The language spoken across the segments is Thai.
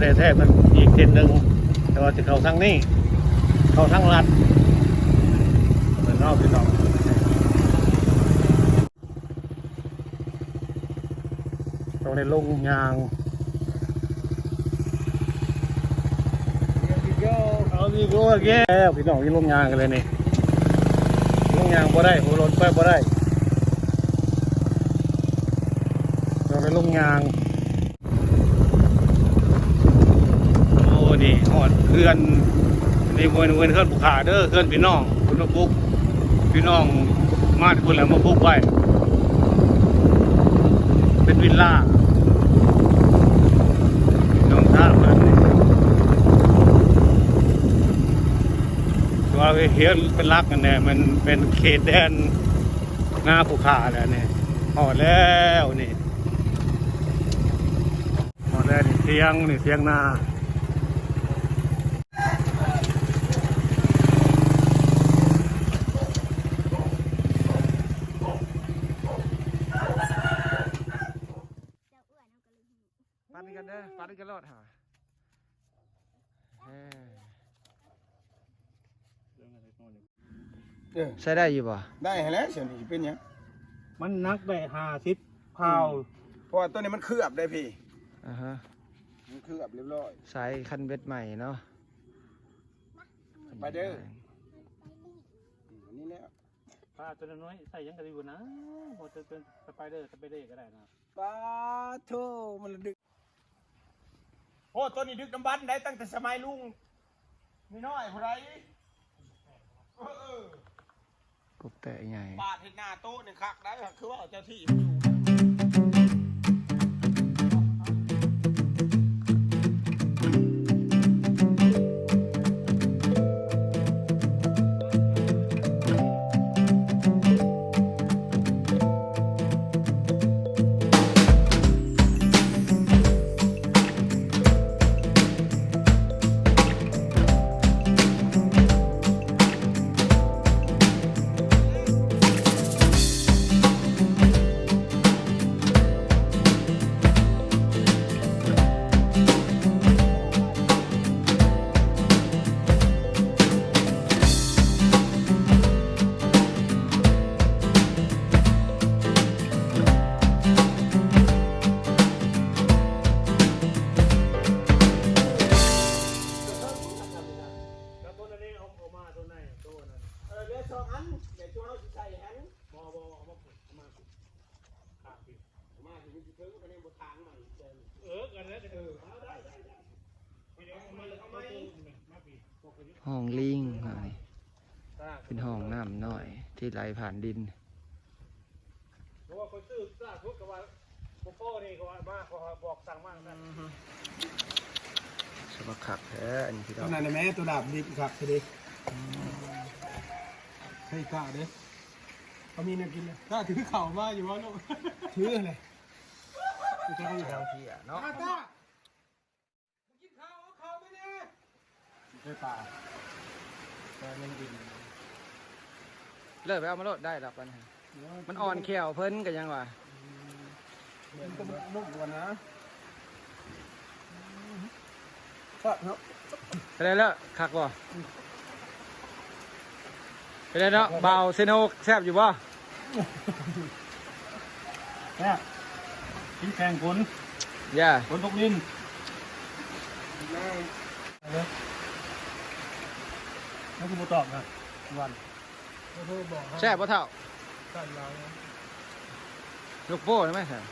แตัวแท้มันอีกเส้นหนึ่งแต่ว่าจะเข้าทางนี้ เข้าทางลัดเหมือนนอกพี่น้องตรงในลงยางเอาดีก้แก้วพี่น้องที่ลงยางกันเลยนี่ลงยางบ่ได้หัวรถไปบ่ได้เราไปลงยาง โอดเพื่อนนี่เพื่อนเพื่อนเพื่อนผู้ขาเด้อเพื่อนพี่น้องคุณมาปุ๊กพี่น้องมาที่คุณแล้วมาปุ๊กไว้เป็นวิลล่าน้องท่ามันนี่ตัวเฮียนเป็นรักกันเนี่ยมันเป็นเขตแดนหน้าผู้ขาแล้วเนี่ยหอดแล้วนี่หอดแล้วนี่เสียงนี่เสียงนา ปันกันเด้อปัน กันรอดหาเอ้ยเออใช้ได้อยู่ป่ะได้แล้วเสียนี่เป็นหยังมันนักได้ห้าสิบพาวเพราะว่าตัวนี้มันเคลือบได้พี่ อ่าฮะมันเคลือบเรียบร้อย สายคันเบ็ดใหม่เนาะไปเด้ออืมอันนี้แล้วปลาตัวน้อยใส่ยังกระดิ่งนะบอจะเป็นสไปเดอร์สไปเดอร์ก็ได้นะ ปลาโทมันละดึกโอ้ตัวนี้ดึกน้ำบันได้ตั้งแต่สมัยลุงนี่น้อยผู้ไรเออเออกบแต่ใหญ่ปาดเห็นหน้าโต๊ะนี่คักได้คือว่าเอาเจ้าที่มันอยู่ ห้องลิงหน่อยตาเป็นห้องน้ำหน่อย ที่ไหลผ่านดินเพราะว่าคนซื้อซาทุกกับว่าโปโป้นี่เขาว่ามาเขาบอกสั่งมากนะสบักขักแท้อันนี้พี่ตัน้อวงนั้นนะแม่ตัวดาบดิบครับทีเดีให้กล้าเด้อเขามีแนวกินเลยกล้าถือเข่ามาอยู่วะลูกถืออะไรถือเข่าอยู่แล้วเที่ยเนาะกล้ากล้ากินข้าวเอาข้าวไม่แน่ไม่ป่า แต่ยังกินเลิกไปเอามาโลดได้หรอกปัญหามันอ่อนแขวเพิ่นกันยังวะมันก็นุ่มกว่านะก็เนาะไปได้แล้วคักบ่ไปได้เนาะเบาเซโนกแซบอยู่บ่แค่กินแข่งฝนย่าฝนตกดิน แล้วคุณมาตอบนะวันแซ่บบ่เท่าก็ยาวลูกโป้ได้ไหมครับ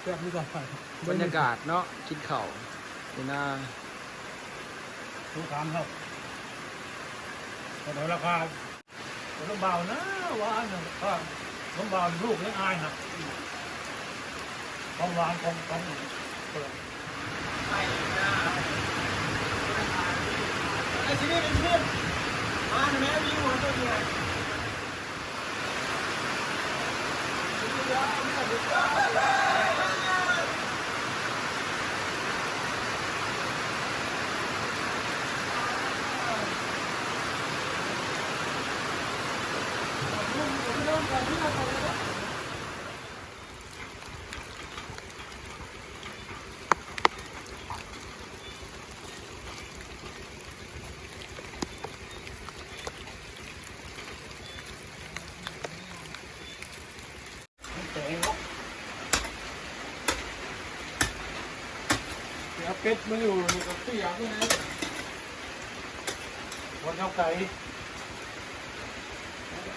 แซ่บนี่ก่อนบรรยากาศเนาะกินข้าวอยู่หน้าทุกคำครับแต่เดี๋ยวราคาผมต้องเบานะหวานนะก็ต้องเบาลูกเลี้ยงอายนะต้องหวานต้องต้องเปิดไอ้ที่ นี่ เป็นเพื่อนมาแม่มีหัวตัวเดียวเป็ดมันอยู่ในกับเสียงนะวันเท่าไก่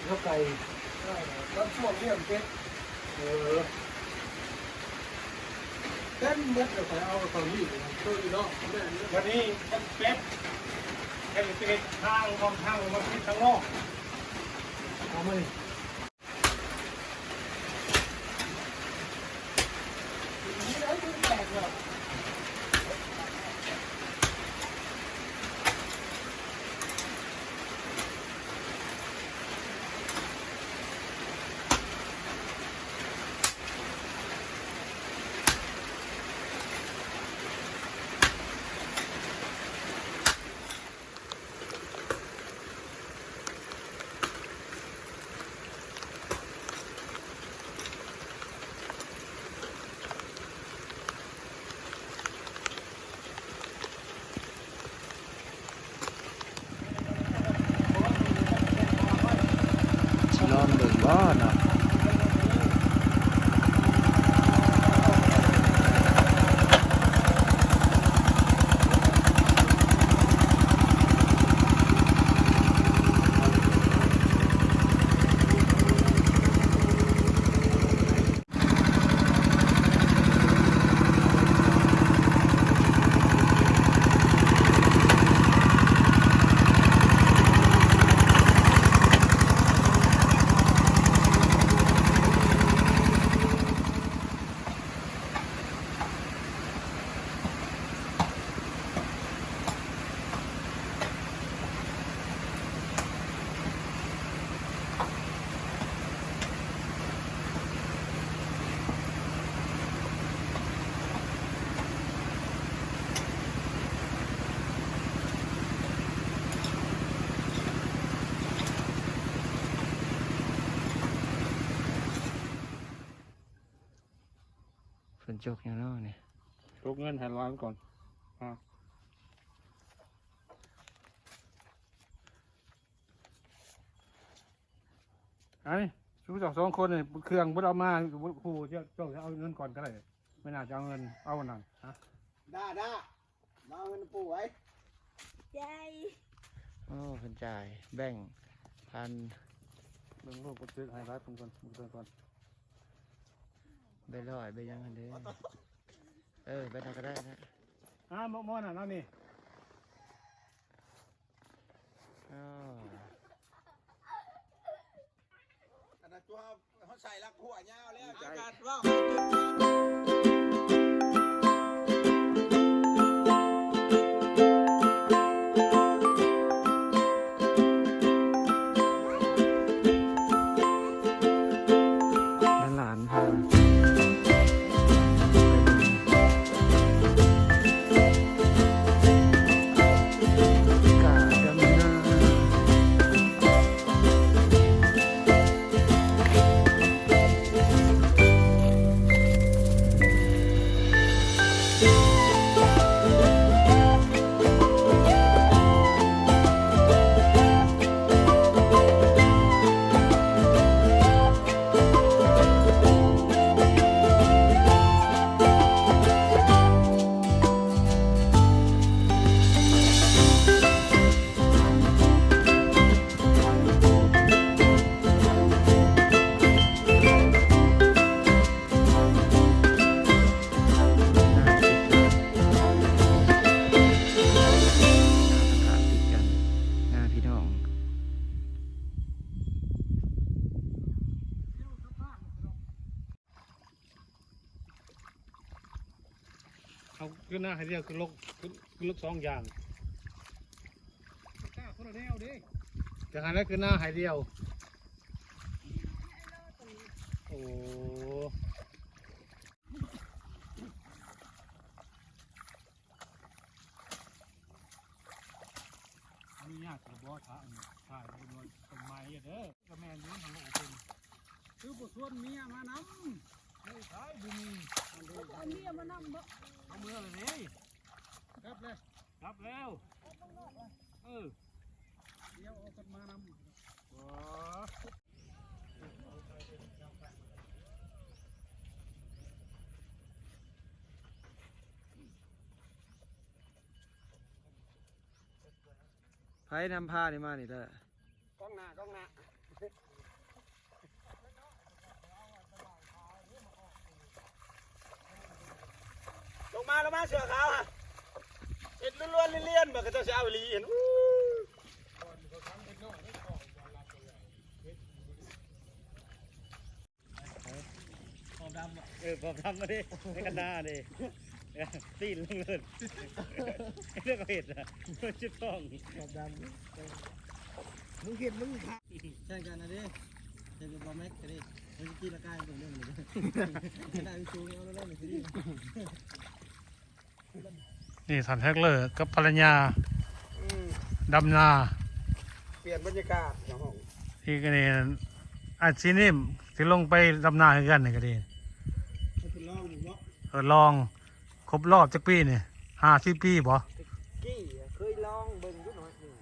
เท่าไก่ตอนช่วงเลี้ยงเป็ดเออเต้นเม็ดเลยเอาตอนนี้ตัวอีเนาะวันนี้มันเป็ดแค่เป็ดทางของทางมาพิษทางนอกเอามาดินี่ ล จกอย่างเนาะนี่ทุกเงินหันร้อยก่อนอ่าไอ้ชูสองสองคนเนี่ยเครื่องบุเอามาผู้เจ้าเจ้าจะเอาเงินก่อนก็ได้ไม่น่าจะเอาเงินเอาวันนั้นฮะด้าด้ามาเงินปู่ไว้ใจโอ้เพิ่นจ่ายแบ่งพันเรื่องลูกก็ซื้อให้ร้ายผมก่อนผมเตือนก่อน ไปร้อยไปยังอันเด้อเออไปทางก็ได้นะอ่าหมอหมอน่ะนั่นนี่อ้าวอันนั้นตัวเขาใส่ลักหัวยาวแล้วจากการว่า เอาขึ้นหน้าให้เดียวคือลกคือคือลกสองอย่าง กล้าคนละแนวดิจะหันแล้วคือหน้าให้เดียว ยวเอากันมานำว้าไผ่นำผ้านี่มานี่เด้อกล้องหน้ากล้องหน้าลงมาลงมาเสือขาวฮะเห็นล้วนๆเลี่ยนๆแบบก็จะเอาลีเห็น อู้เออผมทำมาดิในกันหน้าดิตีนลงเลยเรื่องเห็ดอะชุดทองมึงเห็นมึงขาแข่งกันนะดิแข่งกับบอแม็กกันดิมันกินละกายตรงนี้เลยได้ไปชูเอาแล้วเลยสินี่สันแฮกเลอร์กับภรรยาดำนา เปลี่ยนบรรยากาศของห้องที่กันนี่อาชีนิ่มที่ลงไปดำนาคือกันนี่ก็ดีให้คุณลองดู เนาะเออลองครบรอบจักปีนี่ห้าสิบปีบ่กี้เคยลองเบิ่งอยู่หน่อยหนึง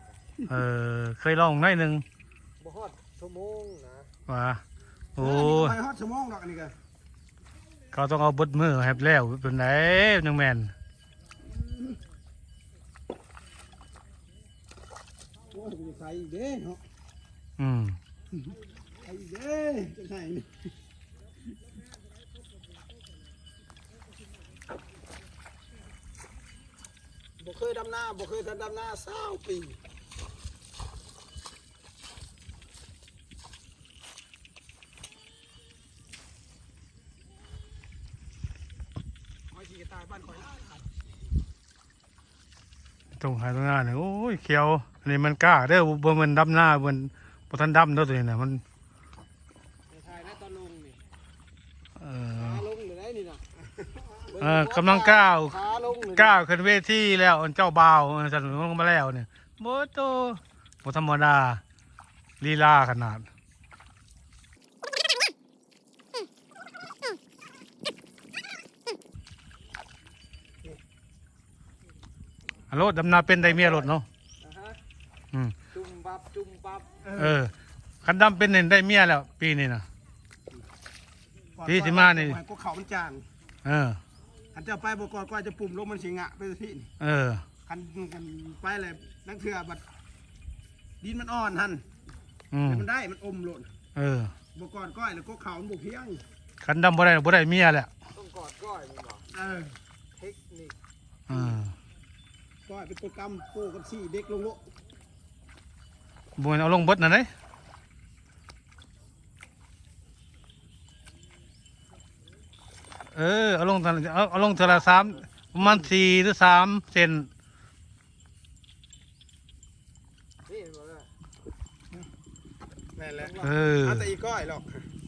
เออเคยลองหน่อยหนึ่งบ่ฮอดชั่วโมงนะว่าโอ้ยไปฮอดชั่วโมงดอกอันนี้ก็เขาต้องเอาเบดมือให้แล้วเป็นไหนนังแมนโอ้ยกูจะใส่อีกเด้เนาะอืม ใส่อีกเด้จะใส่นี่ บ่เคยดำนาบ่เคยทันดำนาเศร้าปีหอยขี้กระต่ายบ้านข่อยนะตรงหายตรงหน้าเนี่ยโอ้ยเขียวอันนี้มันกล้าเด้อบ่มันดำหน้าบ่มันบ่ทันดำเด้อตัวนี้น่ะมันถ่ายนะตอนลงนี่เอขาอลงอยู่ไหนนี่นะเออกำลังก้าวขาลงเลย ก้าวขึ้นเวทีแล้วเจ้าบ่าวสั่นลงมาแล้วเนี่ยบ่โตบ่ธรรมดาลีลาขนาดฮัลโหลดำนาเป็นได้เมียรถเนาะอ่าฮะอืมจุ่มปับจุ่มปับเออคันดำเป็นเนี่ยได้เมียแล้ว ปีนี้นะพี่สิมานี่ก็เขามันจางเออ อันเจะไปบอกก่อนก็จะปุ่มลงมันสิงะไปที่นี่เออคันกันไปเลยนักเถื่อบัดดินมันอ่อนหันอืมแต่มันได้มันอมหล่นเออบอกก่อนก้อยแล้วก็เขามันบุกเพียงคันดำบ่ได้บ่ได้เมียแหละต้องกอดก้อยมันบอกเออเทคนิคเออก้อยเป็นตัวกำปูกับสี่เด็กลงโลกบ่แม่นเอาลงเบิดนั่นเด้ เออเอาลงเท่าเอาเอาลงเท่าละสามประมาณสี่หรือสามเซนนี่บอกว่าแม่นแล้วเออ เอาแต่อีก้อยหรอก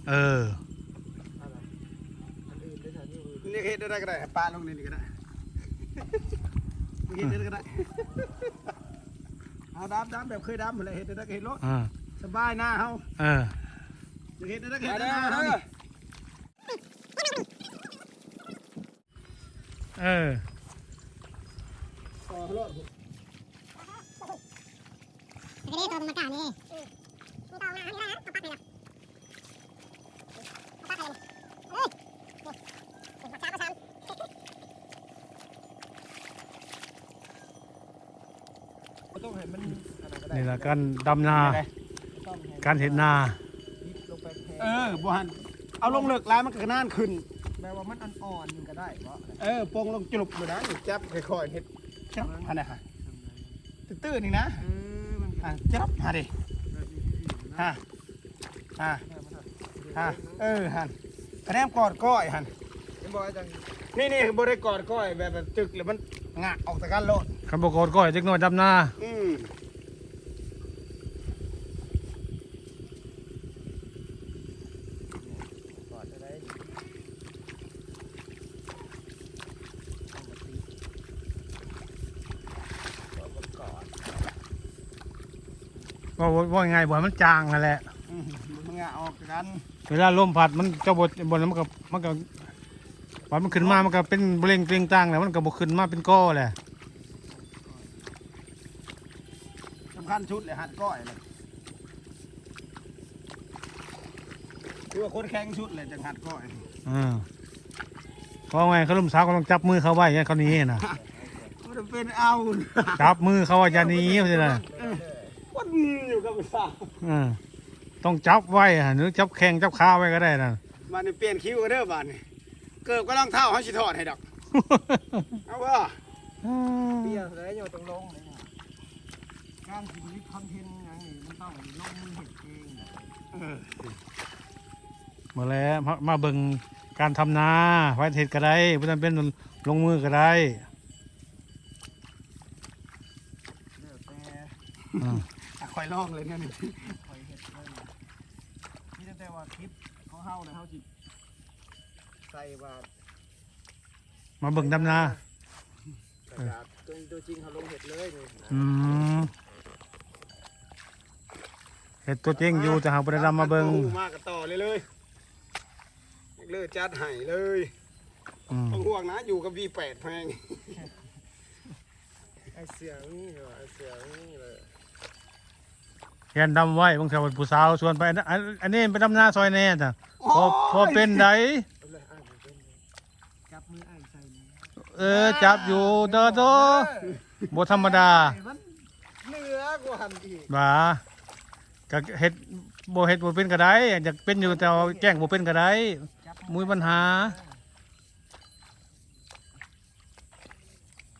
เออนี่เฮ็ดได้ก็ได้ปลาลงนี่ก็ได้เฮ็ดได้ก็ได้เอาดำดำแบบเคยดำอะไรเฮ็ดได้ก็เฮ็ดรถอ่า สบายหน้าเฮาเออ อยากเฮ็ดได้ก็เฮ็ดหน้าเฮานี่ เออต่อรถนี่ตัวมันกล้านี่นี่ตัวเอาหน้านี่นะเอาปักเลยนะเอาปักเลยเฮ้ยนี่ปักช้าปักช้าต้องให้มันนี่แหละการดำนา การเห็ดนา เออบ่หันเอาลงเลิกแล้วมันก็นานขึ้นแปลว่ามันอ่อนๆก็ได้ เออปงลงจุบเลยนะจับค่อยๆเฮ็ดจับอันน่ะฮะตื้อๆนี่นะอะจับหาดิฮะฮะฮะเออหันคะแนนกอดก้อยหันนี่นี่บ่ได้กอดก้อยแบบแบบตึกแล้วมันงะออกจากกันโลดคำบอกกดก้อยจักหน่อยดำนาอืมกอดได้ ว่าว่าว่าไงบ่ให้มันจางนั่นแหละอืมมันงะออกจากกัน เวลาลมพัดมันเจ้าบดบนนั้นมันก็มันก็ว่ามันขึ้นมามันก็เป็นเบลงเปลียงต่างแหละมันก็บ่ขึ้นมาเป็นก้อแหละสำคัญชุดเลยหัดก้อยเลยคือว่าคนแข่งชุดเลยจังหัดก้อยอืมเพราะไงเขาลุมสาวก็ต้องจับมือเขาไว้อย่างเขาหนี้นะมันเป็นเอา จับมือเขาว่าจะหนี้เขาจะนะเออวนอยู่กับสาวอืมต้องจับไว้อะหรือจับแข้งจับขาไว้ก็ได้นะมานี่เปลี่ยนคิวกันเด้อบ้านนี่เกิดก็ต้องเท่าเขาสิถอดให้ดอกเอาว่าเบี้ยแล้วอยู่ตรงลงเลยเนี่ยการชีวิตคอนเทนต์อย่างนี้มันต้องลงมือเห็ดเองนะมาแล้วมามาเบิ่งการทำนาไว้เห็ดก็ได้เพื่อนเป็นลงมือก็ได้เดี๋ยวแต่อืม อะคอยลองเลยเนี่ยนี่คอยเห็ดเลยนี่ตั้งแต่ว่าคลิปเของเฮานะเฮาจิใส่ว่ามาเบิ่งดำนากระดาตัวตัวจริงเขาลงเห็ดเลยนี่อืมเห็ดตัวจริงอยู่แต่หาประดำมาเบิ่งมากันต่อเลยเลยเลิกจัดให้เลยอืมต้องห่วงนะอยู่กับวีแปดแพงไอเสียงนี่เหรอไอเสียงนี่เลย นดำไว้บางทีวันผู้สาวชวนไปอันอันอันนี้ไปดำนาซอยแน่จ้ะพอพอเป็นไดเอาเลยอ่านเป็นเลยจับมืออ่านใส่นี่เออจับอยู่เด้อเด้อบ่ธรรมดามันเหนือกว่าหันอีกบ่าก็เฮ็ดบ่เฮ็ดบ่เป็นก็ได้อยากเป็นอยู่แต่ว่าแจ้งบ่เป็นก็ได้จับมุ้ยปัญหา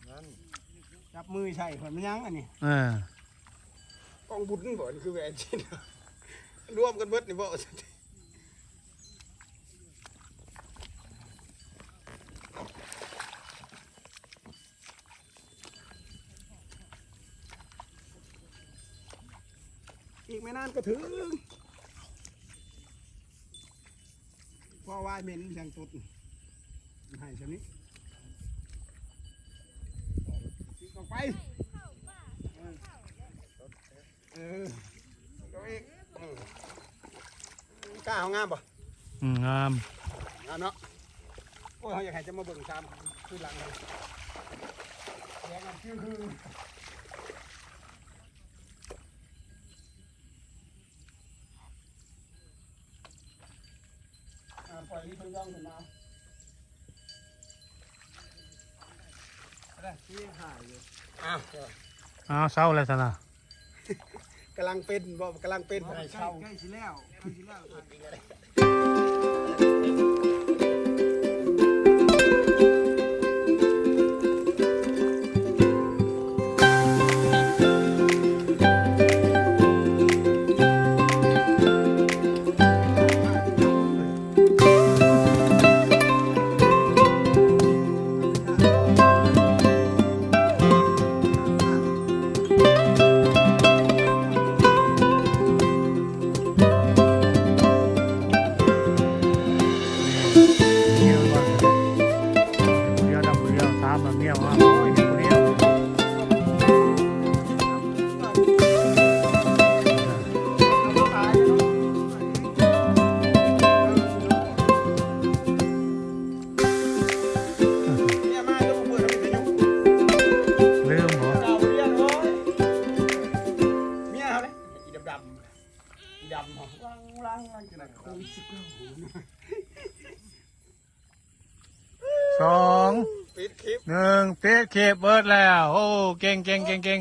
นั่นจับมือใช่ผลมันยังอันนี้เออ กองบุญบ่นี่คือแหวนชิ้นรวมกันเบิดนี่บ่อีกไม่นานก็ถึงพ่อวายเหม็นอย่างตุดให้ชนี้อีกออกไป เออเอาอีกเออกล้า เอางามป่ะอืมงามงามเนาะโอ้ยเขาอยากให้จะมาเบิ่งตามคือหลังเลยแยกกันคือคืออ่าปล่อยนี่เพิ่งย่องขึ้นมาอะไรที่ยังหายอยู่อ้าวอ้าวเศร้าแล้วซะนะ กำลังเป็นบ่กำลังเป็น ใกอะไรล้เช่าใกล้สิแล้วใกล้สิแล้ว สองปิดคลิปหนึ่งปิดคลิปเบิดแล้ว โอ้ เก่งเก่งเก่งเก่ง